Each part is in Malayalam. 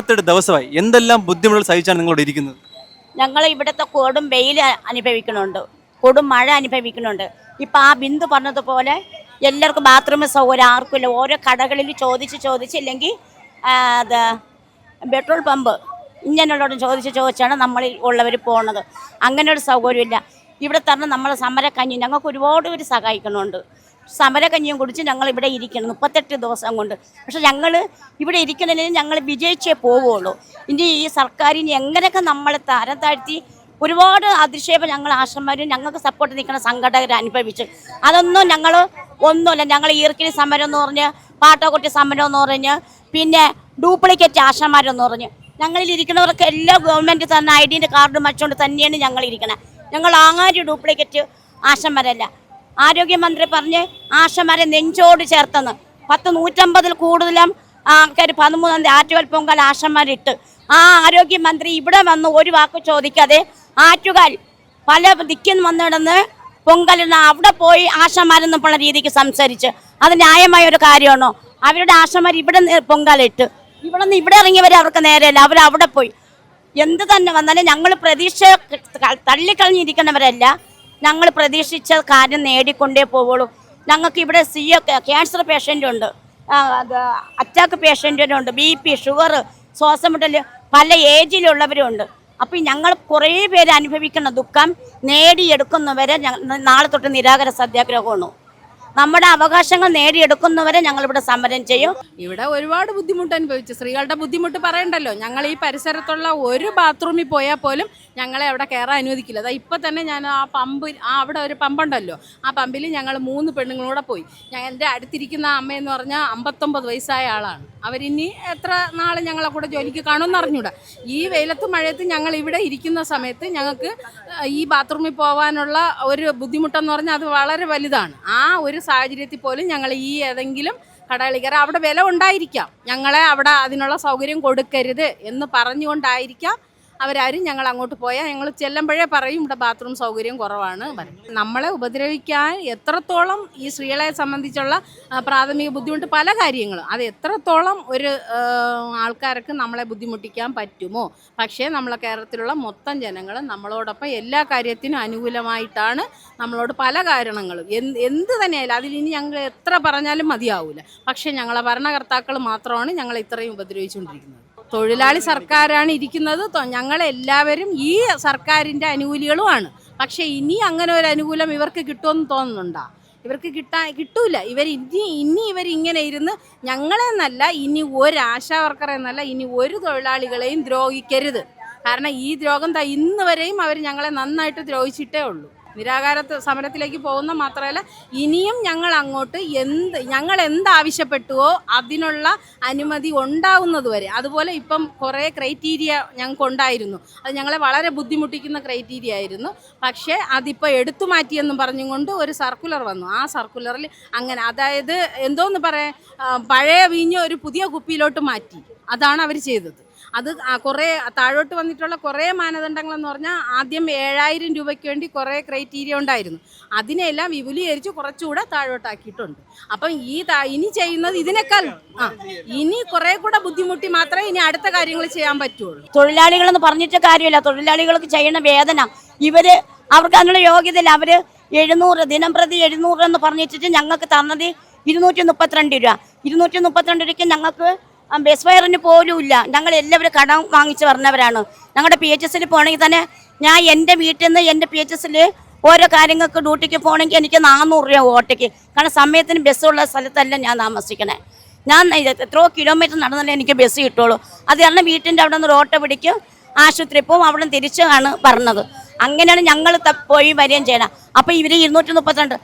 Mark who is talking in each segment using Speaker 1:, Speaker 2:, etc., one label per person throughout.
Speaker 1: മുപ്പത്തെട്ട് ദിവസമായി എന്തെല്ലാം ബുദ്ധിമുട്ടുകൾ സഹിച്ചാണ് നിങ്ങളോട് ഇരിക്കുന്നത്?
Speaker 2: ഞങ്ങൾ ഇവിടുത്തെ കൊടും വെയിൽ അനുഭവിക്കുന്നുണ്ട്. കൊടും മഴ അനുഭവിക്കുന്നുണ്ട്. ഇപ്പം ആ ബിന്ദു പറഞ്ഞതുപോലെ എല്ലാവർക്കും ബാത്റൂം സൗകര്യം ആർക്കുമില്ല. ഓരോ കടകളിൽ ചോദിച്ച് ചോദിച്ചില്ലെങ്കിൽ അത് പെട്രോൾ പമ്പ് ഇങ്ങനെയുള്ളവരും ചോദിച്ച് ചോദിച്ചാണ് നമ്മൾ ഉള്ളവർ പോണത്. അങ്ങനെ ഒരു സൗകര്യമില്ല. ഇവിടെ തന്നെ നമ്മൾ സമരക്കഞ്ഞി ഞങ്ങൾക്ക് ഒരുപാട് പേര് സഹായിക്കുന്നുണ്ട്. സമരകഞ്ഞിയും കുടിച്ച് ഞങ്ങൾ ഇവിടെ ഇരിക്കണം മുപ്പത്തെട്ട് ദിവസം കൊണ്ട്. പക്ഷെ ഞങ്ങൾ ഇവിടെ ഇരിക്കണമെങ്കിൽ ഞങ്ങൾ വിജയിച്ചേ പോവുള്ളൂ. ഇനി ഈ സർക്കാരിന് എങ്ങനെയൊക്കെ നമ്മളെ തരം താഴ്ത്തി ഒരുപാട് അധിക്ഷേപം ഞങ്ങൾ ആശ്രമരും ഞങ്ങൾക്ക് സപ്പോർട്ട് നിൽക്കുന്ന സംഘടകർ അനുഭവിച്ചു. അതൊന്നും ഞങ്ങൾ ഒന്നുമില്ല. ഞങ്ങൾ ഈർക്കിലി സമരം എന്ന് പറഞ്ഞ് പാട്ടക്കുട്ടി സമരം എന്ന് പറഞ്ഞ് പിന്നെ ഡ്യൂപ്ലിക്കേറ്റ് ആശാന്മാരെന്ന് പറഞ്ഞ്. ഞങ്ങളിൽ ഇരിക്കുന്നവർക്ക് എല്ലാ ഗവൺമെന്റ് തന്നെ ഐ ഡിന്റെ കാർഡും വെച്ചുകൊണ്ട് തന്നെയാണ് ഞങ്ങൾ ഞങ്ങൾ ആങ്ങാരി ഡ്യൂപ്ലിക്കേറ്റ് ആശാന്മാരല്ല ആരോഗ്യമന്ത്രി പറഞ്ഞ് ആശമാരെ നെഞ്ചോട് ചേർത്തെന്ന്. പത്ത് നൂറ്റമ്പതിൽ കൂടുതലും ആൾക്കാർ പതിമൂന്നാം തീയതി ആറ്റുകാൽ പൊങ്കാൽ ആശമാരിട്ട്. ആ ആരോഗ്യമന്ത്രി ഇവിടെ വന്ന് ഒരു വാക്ക് ചോദിക്കാതെ ആറ്റുകാൽ പല ദിക്കിന്ന് വന്നിടന്ന് പൊങ്കലിന് അവിടെ പോയി ആശമാരെന്നുള്ള രീതിക്ക് സംസാരിച്ച്. അത് ന്യായമായ ഒരു കാര്യമാണോ? അവരുടെ ആശമാർ ഇവിടെ പൊങ്കാലിട്ട് ഇവിടെ നിന്ന് ഇവിടെ ഇറങ്ങിയവരെ അവർക്ക് നേരെയല്ല. അവർ അവിടെ പോയി. എന്ത് തന്നെ വന്നാലും ഞങ്ങൾ പ്രതീക്ഷ തള്ളിക്കളഞ്ഞിരിക്കുന്നവരല്ല ഞങ്ങൾ പ്രതീക്ഷിച്ച കാര്യം നേടിക്കൊണ്ടേ പോവുള്ളൂ. ഞങ്ങൾക്ക് ഇവിടെ സി ക്യാൻസർ പേഷ്യന്റ് ഉണ്ട്. അറ്റാക്ക് പേഷ്യന്റിനുണ്ട് ബി പി ഷുഗർ ശ്വാസം മുട്ടൽ പല ഏജിലുള്ളവരുണ്ട് അപ്പം ഞങ്ങൾ കുറേ പേര് അനുഭവിക്കുന്ന ദുഃഖം നേടിയെടുക്കുന്നവരെ നാളെ തൊട്ട് നിരാകര സത്യാഗ്രഹമാണ്. നമ്മുടെ അവകാശങ്ങൾ നേടിയെടുക്കുന്നവരെ ഞങ്ങൾ ഇവിടെ സമരം ചെയ്യും.
Speaker 3: ഇവിടെ ഒരുപാട് ബുദ്ധിമുട്ട് അനുഭവിച്ചു. സ്ത്രീകളുടെ ബുദ്ധിമുട്ട് പറയണ്ടല്ലോ. ഞങ്ങൾ ഈ പരിസരത്തുള്ള ഒരു ബാത്റൂമിൽ പോയാൽ പോലും ഞങ്ങളെ അവിടെ കയറാൻ അനുവദിക്കില്ല. അതാ ഇപ്പം തന്നെ ഞാൻ ആ പമ്പ് ആ അവിടെ ഒരു പമ്പുണ്ടല്ലോ. ആ പമ്പിൽ ഞങ്ങൾ മൂന്ന് പെണ്ണുങ്ങളൂടെ പോയി. ഞാൻ എന്റെ അടുത്തിരിക്കുന്ന അമ്മയെന്ന് പറഞ്ഞാൽ അമ്പത്തൊമ്പത് വയസ്സായ ആളാണ്. അവരിനി എത്ര നാൾ ഞങ്ങളെ കൂടെ ജോലിക്ക് കാണുമെന്ന് അറിഞ്ഞൂടാ. ഈ വെയിലത്ത് മഴയത്ത് ഞങ്ങൾ ഇവിടെ ഇരിക്കുന്ന സമയത്ത് ഞങ്ങൾക്ക് ഈ ബാത്റൂമിൽ പോകാനുള്ള ഒരു ബുദ്ധിമുട്ടെന്ന് പറഞ്ഞാൽ അത് വളരെ വലുതാണ്. ആ ഒരു സാഹചര്യത്തിൽ പോലും ഞങ്ങൾ ഈ ഏതെങ്കിലും കടകളിക്കാറ് അവിടെ വില ഉണ്ടായിരിക്കാം. ഞങ്ങളെ അവിടെ അതിനുള്ള സൗകര്യം കൊടുക്കരുത് എന്ന് പറഞ്ഞുകൊണ്ടായിരിക്കാം അവരാരും ഞങ്ങൾ അങ്ങോട്ട് പോയാൽ ഞങ്ങൾ ചെല്ലുമ്പോഴേ പറയും ഇവിടെ ബാത്റൂം സൗകര്യം കുറവാണ് നമ്മളെ ഉപദ്രവിക്കാൻ എത്രത്തോളം ഈ സ്ത്രീകളെ സംബന്ധിച്ചുള്ള പ്രാഥമിക ബുദ്ധിമുട്ട് പല കാര്യങ്ങളും. അത് എത്രത്തോളം ഒരു ആൾക്കാർക്ക് നമ്മളെ ബുദ്ധിമുട്ടിക്കാൻ പറ്റുമോ? പക്ഷേ നമ്മളെ കേരളത്തിലുള്ള മൊത്തം ജനങ്ങൾ നമ്മളോടൊപ്പം എല്ലാ കാര്യത്തിനും അനുകൂലമായിട്ടാണ് നമ്മളോട് പല കാരണങ്ങളും. എന്ത് തന്നെയായാലും അതിലിനി ഞങ്ങൾ എത്ര പറഞ്ഞാലും മതിയാവില്ല പക്ഷേ ഞങ്ങളെ ഭരണകർത്താക്കൾ മാത്രമാണ് ഞങ്ങളെ ഇത്രയും ഉപദ്രവിച്ചുകൊണ്ടിരിക്കുന്നത്. തൊഴിലാളി സർക്കാരാണ് ഇരിക്കുന്നത്. ഞങ്ങളെല്ലാവരും ഈ സർക്കാരിന്റെ അനുകൂലികളുമാണ്. പക്ഷേ ഇനി അങ്ങനെ ഒരു അനുകൂലം ഇവർക്ക് കിട്ടുമെന്ന് തോന്നുന്നുണ്ടോ? ഇവർക്ക് കിട്ടാ കിട്ടൂല. ഇവർ ഇനി ഇനി ഇവർ ഇങ്ങനെ ഇരുന്ന് ഞങ്ങളെന്നല്ല ഇനി ഒരു ആശാ വർക്കർ എന്നല്ല ഇനി ഒരു തൊഴിലാളികളെയും ദ്രോഹിക്കരുത്. കാരണം ഈ ദ്രോഹം ഇന്ന് വരെയും അവർ ഞങ്ങളെ നന്നായിട്ട് ദ്രോഹിച്ചിട്ടേ ഉള്ളൂ. നിരാകാര സമരത്തിലേക്ക് പോകുന്ന മാത്രമല്ല ഇനിയും ഞങ്ങൾ അങ്ങോട്ട് എന്ത് ഞങ്ങൾ എന്താവശ്യപ്പെട്ടുവോ അതിനുള്ള അനുമതി ഉണ്ടാവുന്നതുവരെ അതുപോലെ ഇപ്പം കുറേ ക്രൈറ്റീരിയ ഞങ്ങൾക്ക് ഉണ്ടായിരുന്നു. അത് ഞങ്ങളെ വളരെ ബുദ്ധിമുട്ടിക്കുന്ന ക്രൈറ്റീരിയ ആയിരുന്നു. പക്ഷേ അതിപ്പോൾ എടുത്തു മാറ്റിയെന്നും പറഞ്ഞുകൊണ്ട് ഒരു സർക്കുലർ വന്നു. ആ സർക്കുലറിൽ അങ്ങനെ അതായത് എന്തോന്ന് പറയാൻ പഴയ വീഞ്ഞ് ഒരു പുതിയ കുപ്പിയിലോട്ട് മാറ്റി. അതാണ് അവർ ചെയ്തത്. അത് കുറേ താഴോട്ട് വന്നിട്ടുള്ള കുറേ മാനദണ്ഡങ്ങളെന്ന് പറഞ്ഞാൽ ആദ്യം ഏഴായിരം രൂപയ്ക്ക് വേണ്ടി കുറേ ക്രൈറ്റീരിയ ഉണ്ടായിരുന്നു. അതിനെല്ലാം വിപുലീകരിച്ച് കുറച്ചുകൂടെ താഴോട്ടാക്കിയിട്ടുണ്ട്. അപ്പം ഈ ഇനി ചെയ്യുന്നത് ഇതിനേക്കാൾ ആ ഇനി കുറേ കൂടെ ബുദ്ധിമുട്ടി മാത്രമേ ഇനി അടുത്ത കാര്യങ്ങൾ ചെയ്യാൻ പറ്റുള്ളൂ.
Speaker 2: തൊഴിലാളികളെന്ന് പറഞ്ഞിട്ട് കാര്യമില്ല. തൊഴിലാളികൾക്ക് ചെയ്യുന്ന വേദന ഇവർ അവർക്ക് അതിനുള്ള യോഗ്യതയില്ല. അവർ എഴുന്നൂറ് ദിനം പ്രതി എഴുന്നൂറ് എന്ന് പറഞ്ഞിട്ട് ഞങ്ങൾക്ക് തന്നത് ഇരുന്നൂറ്റി മുപ്പത്തിരണ്ട് രൂപ. ഇരുന്നൂറ്റി മുപ്പത്തിരണ്ട് രൂപയ്ക്ക് ഞങ്ങൾക്ക് ബസ് വയറിന് പോലും ഇല്ല. ഞങ്ങൾ എല്ലാവരും കടം വാങ്ങിച്ച് പറഞ്ഞവരാണ് ഞങ്ങളുടെ പി എച്ച് എസിൽ പോകണമെങ്കിൽ തന്നെ ഞാൻ എന്റെ വീട്ടിൽ നിന്ന് എന്റെ പി എച്ച് എസിൽ ഓരോ കാര്യങ്ങൾക്ക് ഡ്യൂട്ടിക്ക് പോകണമെങ്കിൽ എനിക്ക് നാനൂറ് രൂപ ഓട്ടയ്ക്ക്. കാരണം സമയത്തിന് ബസ്സുള്ള സ്ഥലത്തല്ല ഞാൻ താമസിക്കണേ. ഞാൻ എത്രയോ കിലോമീറ്റർ നടന്നാലേ എനിക്ക് ബസ് കിട്ടുള്ളൂ. അത് കാരണം വീട്ടിന്റെ അവിടെ നിന്ന് ഓട്ടോ പിടിക്കും ആശുപത്രി പോവും അവിടെ തിരിച്ചാണ് പറഞ്ഞത്. അങ്ങനെയാണ് ഞങ്ങൾ പോയി വരികയും ചെയ്യണം. അപ്പോൾ ഇവർ ഇരുന്നൂറ്റി മുപ്പത്തിരണ്ട്.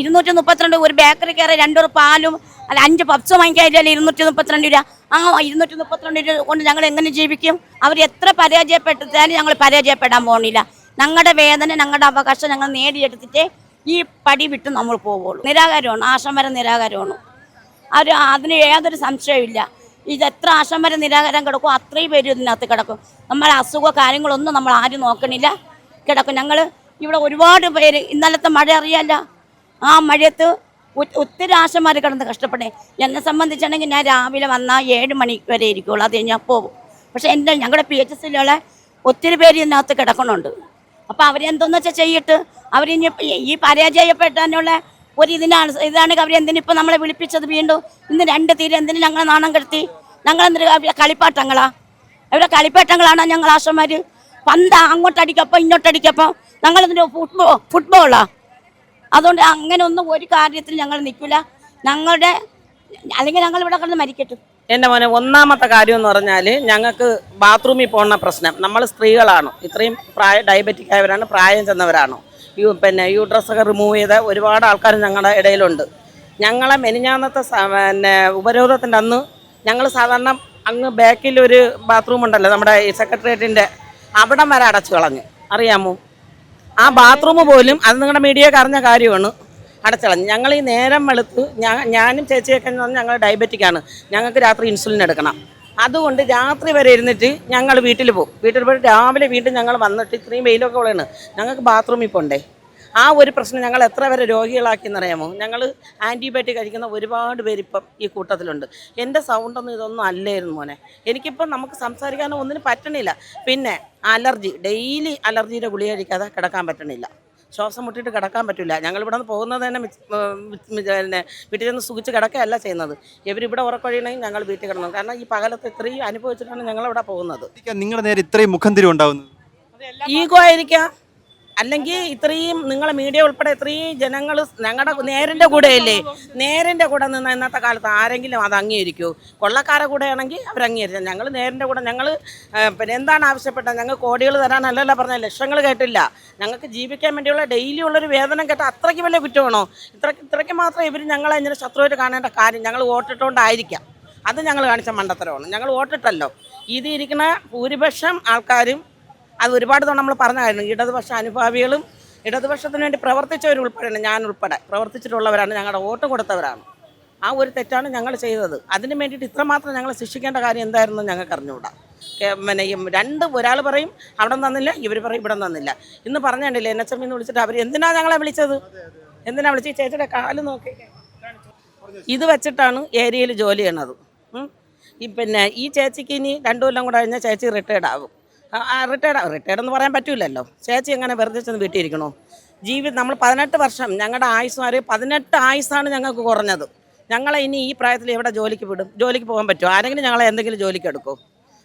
Speaker 2: ഇരുന്നൂറ്റി മുപ്പത്തിരണ്ട് ഒരു ബേക്കറി കയറി രണ്ടൊരു പാലും അല്ല അഞ്ച് പപ്സ് വാങ്ങിക്കാതില്ല ഇരുന്നൂറ്റി മുപ്പത്തിരണ്ട് രൂപ? ആ ഇരുന്നൂറ്റി മുപ്പത്തിരണ്ട് രൂപ കൊണ്ട് ഞങ്ങൾ എങ്ങനെ ജീവിക്കും? അവർ എത്ര പരാജയപ്പെട്ടാലും ഞങ്ങൾ പരാജയപ്പെടാൻ പോകണില്ല ഞങ്ങളുടെ വേദന ഞങ്ങളുടെ അവകാശം ഞങ്ങൾ നേടിയെടുത്തിട്ട് ഈ പടി വിട്ട് നമ്മൾ പോവുള്ളൂ. നിരാകാരമാണ് ആശ്രമരം നിരാകാരമാണ്. അവർ അതിന് യാതൊരു സംശയമില്ല ഇത് എത്ര ആശം വരെ നിരാകാരം കിടക്കും അത്രയും പേര് ഇതിനകത്ത് കിടക്കും. നമ്മളെ അസുഖ കാര്യങ്ങളൊന്നും നമ്മൾ ആരും നോക്കണില്ല. കിടക്കും. ഞങ്ങൾ ഇവിടെ ഒരുപാട് പേര് ഇന്നലത്തെ മഴ അറിയാല്ല ആ മഴയത്ത് ഒത്തിരി ആശമാർ കിടന്ന് കഷ്ടപ്പെടേ. എന്നെ സംബന്ധിച്ചാണെങ്കിൽ ഞാൻ രാവിലെ വന്നാൽ ഏഴ് മണി വരെ ഇരിക്കുള്ളൂ. അത് കഴിഞ്ഞാൽ പോകും. പക്ഷെ എന്റെ ഞങ്ങളുടെ പി എച്ച് എസിലുള്ള ഒത്തിരി പേര് ഇതിനകത്ത് കിടക്കണുണ്ട്. അപ്പോൾ അവരെന്തോന്ന് വെച്ചാൽ ചെയ്തിട്ട് അവരിനി ഈ- പരാജയപ്പെട്ടതിനുള്ള ഒരു ഇതിനാണ് ഇതാണെങ്കിൽ അവരെന്തിനിപ്പോൾ നമ്മളെ വിളിപ്പിച്ചത് വീണ്ടും? ഇന്ന് രണ്ട് തീരെ എന്തിനു ഞങ്ങളെ നാണം കെടുത്തി? ഞങ്ങളെന്തൊരു കളിപ്പാട്ടങ്ങളാണ് കളിപ്പാട്ടങ്ങളാ? അവരുടെ കളിപ്പാട്ടങ്ങളാണ് ഞങ്ങൾ ആശമാർ പന്ത അങ്ങോട്ടടിക്കപ്പോൾ ഇങ്ങോട്ടടിക്കപ്പോൾ ഞങ്ങളെന്തിനു ഫുട്ബോൾ ഫുട്ബോളാ? അതുകൊണ്ട് അങ്ങനെ ഒന്നും ഒരു കാര്യത്തിൽ ഞങ്ങൾ നിൽക്കില്ല. ഞങ്ങളുടെ അല്ലെങ്കിൽ ഞങ്ങൾ ഇവിടെ കിടന്ന് മരിക്കട്ടെ.
Speaker 4: എന്റെ മോനെ ഒന്നാമത്തെ കാര്യം എന്ന് പറഞ്ഞാൽ ഞങ്ങൾക്ക് ബാത്റൂമിൽ പോകുന്ന പ്രശ്നം. നമ്മൾ സ്ത്രീകളാണ്. ഇത്രയും പ്രായ ഡയബറ്റിക് ആയവരാണ് പ്രായം ചെന്നവരാണ്. യു പിന്നെ ഒക്കെ റിമൂവ് ചെയ്ത ഒരുപാട് ആൾക്കാർ ഞങ്ങളുടെ ഇടയിലുണ്ട്. ഞങ്ങളെ മെനിഞ്ഞാന്നത്തെ പിന്നെ ഉപരോധത്തിന്റെ അന്ന് ഞങ്ങൾ സാധാരണ അങ്ങ് ബാക്കിൽ ഒരു ബാത്റൂം ഉണ്ടല്ലോ നമ്മുടെ സെക്രട്ടേറിയറ്റിന്റെ അവിടം വരെ അടച്ചു കളഞ്ഞു. അറിയാമോ? ആ ബാത്റൂം പോലും അത് നിങ്ങളുടെ മീഡിയക്ക് അറിഞ്ഞ കാര്യമാണ്. അടച്ചളഞ്ഞു ഞങ്ങൾ ഈ നേരം വെളുത്ത് ഞാനും ചേച്ചിയൊക്കെ ഞങ്ങൾ ഡയബറ്റിക് ആണ്. ഞങ്ങൾക്ക് രാത്രി ഇൻസുലിൻ എടുക്കണം. അതുകൊണ്ട് രാത്രി വരെ ഇരുന്നിട്ട് ഞങ്ങൾ വീട്ടിൽ പോകും. വീട്ടിൽ പോയിട്ട് രാവിലെ വീണ്ടും ഞങ്ങൾ വന്നിട്ട് ഇത്രയും വെയിലൊക്കെ ഉള്ളതാണ്. ഞങ്ങൾക്ക് ബാത്റൂമിൽ പോണ്ടേ? ആ ഒരു പ്രശ്നം ഞങ്ങൾ എത്ര വരെ രോഗികളാക്കിയെന്നറിയാമോ ഞങ്ങൾ ആന്റിബയോട്ടിക് കഴിക്കുന്ന ഒരുപാട് പേര് ഇപ്പം ഈ കൂട്ടത്തിലുണ്ട്. എന്റെ സൗണ്ടൊന്നും ഇതൊന്നും അല്ലായിരുന്നു മോനെ. എനിക്കിപ്പം നമുക്ക് സംസാരിക്കാനോ ഒന്നിനും പറ്റണില്ല. പിന്നെ അലർജി. ഡെയിലി അലർജിയുടെ ഗുളിക കഴിക്കാതെ കിടക്കാൻ പറ്റണില്ല. ശ്വാസം മുട്ടിയിട്ട് കിടക്കാൻ പറ്റില്ല ഞങ്ങൾ ഇവിടെ നിന്ന് പോകുന്നത് തന്നെ പിന്നെ വീട്ടിൽ നിന്ന് സുഖിച്ച് കിടക്കുകയല്ല ചെയ്യുന്നത്. ഇവരിവിടെ ഉറക്കൊഴിയണമെങ്കിൽ ഞങ്ങൾ വീട്ടിൽ കിടന്നു. കാരണം ഈ പകലത്ത് ഇത്രയും അനുഭവിച്ചിട്ടാണ് ഞങ്ങളിവിടെ പോകുന്നത്.
Speaker 1: നിങ്ങളുടെ നേരെ ഇത്രയും മുഖം തിരിവുണ്ടാവുന്നത്.
Speaker 4: ഈഗോ ആയിരിക്കാം? അല്ലെങ്കിൽ ഇത്രയും നിങ്ങളെ മീഡിയ ഉൾപ്പെടെ ഇത്രയും ജനങ്ങൾ ഞങ്ങളുടെ നേരിന്റെ കൂടെയല്ലേ? നേരിന്റെ കൂടെ നിന്ന് ഇന്നത്തെ കാലത്ത് ആരെങ്കിലും അത് അംഗീകരിക്കൂ. കൊള്ളക്കാരെ കൂടെ ആണെങ്കിൽ അവർ അംഗീകരിച്ചാൽ ഞങ്ങൾ നേരിന്റെ കൂടെ ഞങ്ങൾ പിന്നെ എന്താണ് ആവശ്യപ്പെട്ടത്? ഞങ്ങൾ കോടികൾ തരാനല്ലല്ലോ പറഞ്ഞ ലക്ഷങ്ങൾ കേട്ടില്ല. ഞങ്ങൾക്ക് ജീവിക്കാൻ വേണ്ടിയുള്ള ഡെയിലി ഉള്ളൊരു വേതനം കേട്ട അത്രയ്ക്ക് വലിയ കുറ്റമാണോ? ഇത്ര ഇത്രയ്ക്ക് മാത്രം ഇവർ ഞങ്ങളെ ഇങ്ങനെ ശത്രുവായിട്ട് കാണേണ്ട കാര്യം ഞങ്ങൾ വോട്ടിട്ടുകൊണ്ടായിരിക്കാം അത് ഞങ്ങൾ കാണിച്ച മണ്ടത്തരമാണ്. ഞങ്ങൾ വോട്ടിട്ടല്ലോ. ഇത് ഇരിക്കുന്ന ഭൂരിപക്ഷം ആൾക്കാരും അത് ഒരുപാട് തവണ നമ്മൾ പറഞ്ഞായിരുന്നു ഇടതുപക്ഷ അനുഭാവികളും ഇടതുപക്ഷത്തിന് വേണ്ടി പ്രവർത്തിച്ചവർ ഞാൻ ഉൾപ്പെടെ. പ്രവർത്തിച്ചിട്ടുള്ളവരാണ് ഞങ്ങളുടെ വോട്ട് കൊടുത്തവരാണ്. ആ ഒരു തെറ്റാണ് ഞങ്ങൾ ചെയ്തത്. അതിന് വേണ്ടിയിട്ട് ഇത്രമാത്രം ഞങ്ങൾ ശിക്ഷിക്കേണ്ട കാര്യം എന്തായിരുന്നു ഞങ്ങൾക്ക് അറിഞ്ഞുകൂടാ. പിന്നെ രണ്ട് ഒരാൾ പറയും അവിടെ തന്നില്ല ഇവർ പറയും ഇവിടെ തന്നില്ല. ഇന്ന് പറഞ്ഞിട്ടില്ലേ എൻ എച്ച് എം എന്ന് വിളിച്ചിട്ട് അവർ എന്തിനാ ഞങ്ങളെ വിളിച്ചത്? എന്തിനാ വിളിച്ചത്? ഈ ചേച്ചിയുടെ കാൽ നോക്കി. ഇത് വെച്ചിട്ടാണ് ഏരിയയിൽ ജോലി ചെയ്യണത്. ഈ പിന്നെ ഈ ചേച്ചിക്ക് ഇനി രണ്ടു കൊല്ലം കൂടെ കഴിഞ്ഞാൽ ചേച്ചി റിട്ടയർഡ് ആവും റിട്ടയർഡ് റിട്ടയർഡ് എന്ന് പറയാൻ പറ്റൂലല്ലോ. ചേച്ചി എങ്ങനെ വെറുതെ ചെന്ന് വീട്ടിയിരിക്കണോ ജീവിതം നമ്മൾ പതിനെട്ട് വർഷം ഞങ്ങളുടെ ആയുസ്സുമാർ പതിനെട്ട് ആയുസ്സാണ് ഞങ്ങൾക്ക് കുറഞ്ഞത്. ഞങ്ങളെ ഇനി ഈ പ്രായത്തിൽ എവിടെ ജോലിക്ക് വിടും? ജോലിക്ക് പോകാൻ പറ്റുമോ ആരെങ്കിലും ഞങ്ങളെ എന്തെങ്കിലും ജോലിക്ക് എടുക്കും.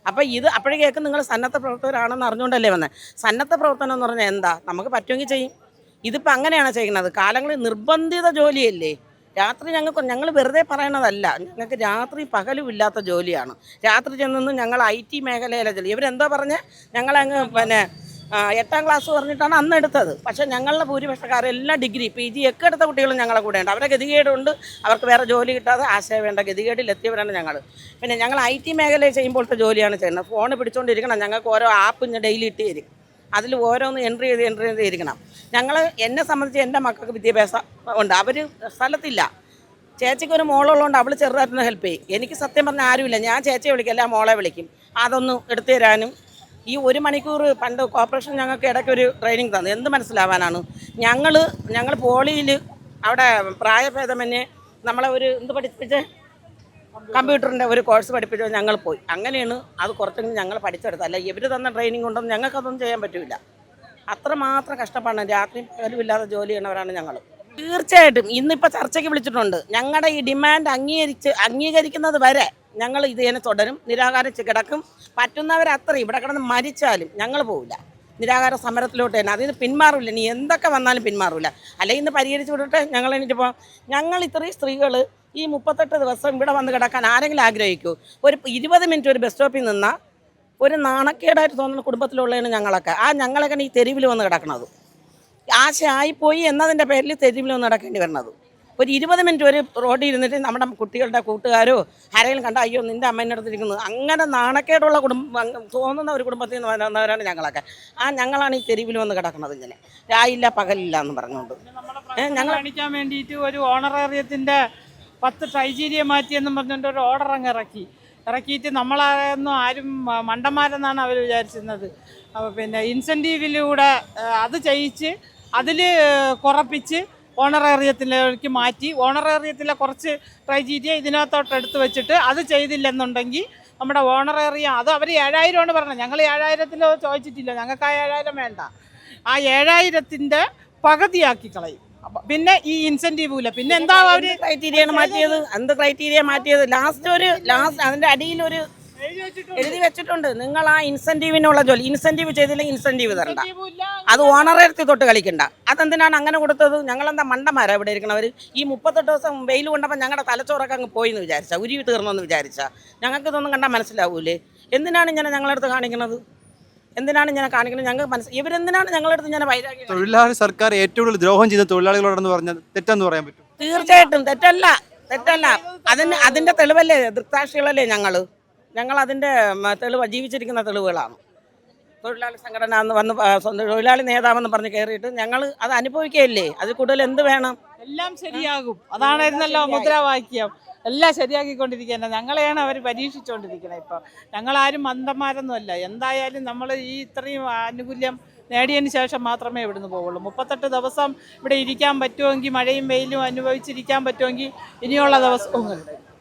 Speaker 4: അപ്പോൾ ഇത് അപ്പോഴേക്കും നിങ്ങൾ സന്നദ്ധ പ്രവർത്തകരാണെന്ന് അറിഞ്ഞുകൊണ്ടല്ലേ വന്നത് സന്നദ്ധ പ്രവർത്തനം എന്ന് പറഞ്ഞാൽ എന്താ? നമുക്ക് പറ്റുമെങ്കിൽ ചെയ്യും. ഇതിപ്പോൾ അങ്ങനെയാണ് ചെയ്യുന്നത്. കാലങ്ങളിൽ നിർബന്ധിത ജോലിയല്ലേ? രാത്രി ഞങ്ങൾക്ക് ഞങ്ങൾ വെറുതെ പറയണതല്ല. ഞങ്ങൾക്ക് രാത്രി പകലും ഇല്ലാത്ത ജോലിയാണ്. രാത്രി ചെന്നൊന്നും ഞങ്ങൾ ഐ ടി മേഖലയിലെ ജോലി. ഇവരെന്തോ പറഞ്ഞ് ഞങ്ങളങ്ങ് പിന്നെ എട്ടാം ക്ലാസ് പറഞ്ഞിട്ടാണ് അന്ന് എടുത്തത്. പക്ഷേ ഞങ്ങളുടെ ഭൂരിപക്ഷക്കാരെല്ലാം ഡിഗ്രി പി ജി ഒക്കെ എടുത്ത കുട്ടികളും ഞങ്ങളെ കൂടെ ഉണ്ട് അവരെ ഗതികേടുണ്ട് അവർക്ക് വേറെ ജോലി കിട്ടാതെ ആശയം വേണ്ട ഗതികേടിൽ എത്തിയവരാണ് ഞങ്ങൾ പിന്നെ ഞങ്ങൾ ഐ ടി മേഖലയിൽ ചെയ്യുമ്പോഴത്തെ ജോലിയാണ് ചെയ്യുന്നത്. ഫോൺ പിടിച്ചുകൊണ്ടിരിക്കണം ഞങ്ങൾക്ക് ഓരോ ആപ്പ് ഡെയിലി ഇട്ട് തരും. അതിൽ ഓരോന്ന് എൻട്രി ചെയ്ത് എൻട്രി ചെയ്ത് ഇരിക്കണം. ഞങ്ങൾ എന്നെ സംബന്ധിച്ച് എന്റെ മക്കൾക്ക് വിദ്യാഭ്യാസം ഉണ്ട്. അവർ സ്ഥലത്തില്ല. ചേച്ചിക്ക് ഒരു മോളുള്ളതുകൊണ്ട് അവൾ ചെറുതായിട്ടൊന്ന് ഹെൽപ്പ് ചെയ്യും. എനിക്ക് സത്യം പറഞ്ഞാൽ ആരുമില്ല. ഞാൻ ചേച്ചിയെ അല്ലെങ്കിൽ മോളെ വിളിക്കും. അതൊന്ന് എടുത്തു തരാനും. ഈ ഒരു മണിക്കൂർ പണ്ട് കോർപ്പറേഷൻ ഞങ്ങൾക്ക് ഇടയ്ക്ക് ഒരു ട്രെയിനിങ് തന്നു. എന്ത് മനസ്സിലാവാനാണ്? ഞങ്ങൾ ഞങ്ങൾ പോളിയിൽ അവിടെ പ്രായഭേദമന്യേ നമ്മളെ ഒരു എന്ത് പഠിപ്പിച്ചേ? കമ്പ്യൂട്ടറിന്റെ ഒരു കോഴ്സ് പഠിപ്പിച്ചോ ഞങ്ങൾ പോയി. അങ്ങനെയാണ് അത് കുറച്ചെങ്കിലും ഞങ്ങൾ പഠിച്ചെടുത്തത്. അല്ല ഇവർ തന്ന ട്രെയിനിങ് കൊണ്ടൊന്നും ഞങ്ങൾക്കതൊന്നും ചെയ്യാൻ പറ്റില്ല. അത്രമാത്രം കഷ്ടപ്പാടാണ്. രാത്രി പകലും ഇല്ലാത്ത ജോലി ചെയ്യണവരാണ് ഞങ്ങൾ തീർച്ചയായിട്ടും ഇന്നിപ്പോൾ ചർച്ചയ്ക്ക് വിളിച്ചിട്ടുണ്ട്. ഞങ്ങളുടെ ഈ ഡിമാൻഡ് അംഗീകരിച്ച് അംഗീകരിക്കുന്നത് വരെ ഞങ്ങൾ ഇത് തന്നെ തുടരും. നിരാകാരിച്ച് കിടക്കും. പറ്റുന്നവരത്രയും. ഇവിടെ കിടന്ന് മരിച്ചാലും ഞങ്ങൾ പോവില്ല. നിരാകാര സമരത്തിലോട്ട് തന്നെ. അതിന് പിന്മാറില്ല ഇനി എന്തൊക്കെ വന്നാലും പിന്മാറില്ല അല്ലെങ്കിൽ ഇന്ന് പരിഹരിച്ചു വിടട്ടെ? ഞങ്ങൾ എനിക്ക് പോകാം ഞങ്ങൾ ഇത്രയും സ്ത്രീകൾ ഈ മുപ്പത്തെട്ട് ദിവസം ഇവിടെ വന്ന് കിടക്കാൻ ആരെങ്കിലും ആഗ്രഹിക്കൂ? ഒരു ഇരുപത് മിനിറ്റ് ഒരു ബസ് സ്റ്റോപ്പിൽ നിന്ന ഒരു നാണക്കേടായിട്ട് തോന്നുന്ന കുടുംബത്തിലുള്ളതാണ് ഞങ്ങളൊക്കെ. ആ ഞങ്ങളൊക്കെ ഈ തെരുവിൽ വന്ന് കിടക്കണത്. ആശയായിപ്പോയി എന്നതിന്റെ പേരിൽ തെരുവിൽ വന്ന് കിടക്കേണ്ടി വരുന്നത് ഒരു ഇരുപത് മിനിറ്റ് ഒരു റോഡിൽ ഇരുന്നിട്ട് നമ്മുടെ കുട്ടികളുടെ കൂട്ടുകാരോ ആരെങ്കിലും കണ്ട അയ്യോ നിന്റെ അമ്മേന്റെ അടുത്തിരിക്കുന്നത് അങ്ങനെ നാണക്കേടുള്ള കുടുംബം തോന്നുന്ന ഒരു കുടുംബത്തിൽ നിന്ന് വരുന്നവരാണ് ഞങ്ങളൊക്കെ. ആ ഞങ്ങളാണ് ഈ തെരുവിൽ വന്ന് കിടക്കുന്നത് ഇങ്ങനെ. രായില്ല പകലില്ല എന്ന് പറഞ്ഞുകൊണ്ട്. ഞങ്ങൾ
Speaker 5: കാണിക്കാൻ വേണ്ടിയിട്ട് ഒരു ഓണറേറിയത്തിന്റെ പത്ത് ട്രൈജീരിയ മാറ്റിയെന്നും പറഞ്ഞുകൊണ്ട് ഒരു ഓർഡർ അങ്ങ് ഇറക്കി. ഇറക്കിയിട്ട് നമ്മളൊന്നും ആരും മണ്ടന്മാരെന്നാണ് അവർ വിചാരിച്ചിരുന്നത്. അപ്പോൾ പിന്നെ ഇൻസെന്റീവിലൂടെ അത് ചെയ്യിച്ച് അതിൽ കുറപ്പിച്ച് ഓണറേറിയത്തിലേക്ക് മാറ്റി ഓണർ ഓണറേറിയത്തിലെ കുറച്ച് ക്രൈറ്റീരിയ ഇതിനകത്തോട്ട് എടുത്തു വെച്ചിട്ട് അത് ചെയ്തില്ലെന്നുണ്ടെങ്കിൽ നമ്മുടെ ഓണർ ഏറിയ അത് അവർ ഏഴായിരമാണ് പറഞ്ഞത്. ഞങ്ങൾ ഏഴായിരത്തിൽ ചോദിച്ചിട്ടില്ല. ഞങ്ങൾക്ക് ആ ഏഴായിരം വേണ്ട. ആ ഏഴായിരത്തിന്റെ പകുതിയാക്കി കളയും. പിന്നെ ഈ ഇൻസെന്റീവ് ഇല്ല. പിന്നെ എന്താ അവർ
Speaker 4: ക്രൈറ്റീരിയാണ് മാറ്റിയത്? എന്ത് ക്രൈറ്റീരിയ മാറ്റിയത്. ലാസ്റ്റ് ഒരു ലാസ്റ്റ് അതിന്റെ അടിയിൽ ഒരു എഴുതി വെച്ചിട്ടുണ്ട്. നിങ്ങൾ ആ ഇൻസെന്റീവിനുള്ള ജോലി. ഇൻസെന്റീവ് ചെയ്തില്ലെങ്കിൽ ഇൻസെന്റീവ് തരണ്ട. അത് ഓണറേർത്തി തൊട്ട് കളിക്കണ്ട. അതെന്തിനാണ് അങ്ങനെ കൊടുത്തത്? ഞങ്ങളെന്താ മണ്ടന്മാരാ ഇവിടെ ഇരിക്കണവർ ഈ മുപ്പത്തെട്ട് ദിവസം വെയിൽ കൊണ്ടപ്പോൾ ഞങ്ങളുടെ തലച്ചോറൊക്കെ അങ്ങ് പോയി എന്ന് വിചാരിച്ച ഉരുവി തീർന്നെന്ന് വിചാരിച്ച. ഞങ്ങൾക്ക് ഇതൊന്നും കണ്ടാൽ മനസ്സിലാവൂലേ? എന്തിനാണ് ഇങ്ങനെ ഞങ്ങളടുത്ത് കാണിക്കുന്നത് എന്തിനാണ് ഇങ്ങനെ കാണിക്കുന്നത് ഞങ്ങൾ മനസ്സിൽ ഇവരെന്തിനാണ് ഞങ്ങളടുത്ത് ഇങ്ങനെ വൈരാഗ്യം
Speaker 1: തൊഴിലാളി സർക്കാർ ഏറ്റവും കൂടുതൽ ദ്രോഹം ചെയ്ത തൊഴിലാളികളോടെന്ന് പറഞ്ഞാൽ തെറ്റെന്ന് പറയാൻ പറ്റും.
Speaker 4: തീർച്ചയായിട്ടും തെറ്റല്ല തെറ്റല്ല. അതിന് അതിന്റെ തെളിവല്ലേ ദൃക്സാക്ഷികളല്ലേ ഞങ്ങൾ? ഞങ്ങൾ അതിന്റെ തെളിവ് ജീവിച്ചിരിക്കുന്ന തെളിവുകളാണ്. തൊഴിലാളി സംഘടന എന്ന് വന്ന് സ്വന്തം തൊഴിലാളി നേതാവെന്ന് പറഞ്ഞ് കയറിയിട്ട് ഞങ്ങൾ അത് അനുഭവിക്കുകയല്ലേ? അതിൽ കൂടുതൽ എന്ത് വേണം?
Speaker 5: എല്ലാം ശരിയാകും. അതാണായിരുന്നല്ലോ മുദ്രാവാക്യം. എല്ലാം ശരിയാക്കിക്കൊണ്ടിരിക്കുന്നത് ഞങ്ങളെയാണ് അവർ പരീക്ഷിച്ചുകൊണ്ടിരിക്കുന്നത് ഇപ്പം. ഞങ്ങളാരും മന്ദന്മാരൊന്നുമല്ല. എന്തായാലും നമ്മൾ ഈ ഇത്രയും ആനുകൂല്യം നേടിയതിന് ശേഷം മാത്രമേ ഇവിടുന്ന് പോവുള്ളൂ. മുപ്പത്തെട്ട് ദിവസം ഇവിടെ ഇരിക്കാൻ പറ്റുമെങ്കിൽ മഴയും വെയിലും അനുഭവിച്ചിരിക്കാൻ പറ്റുമെങ്കിൽ ഇനിയുള്ള ദിവസങ്ങളിൽ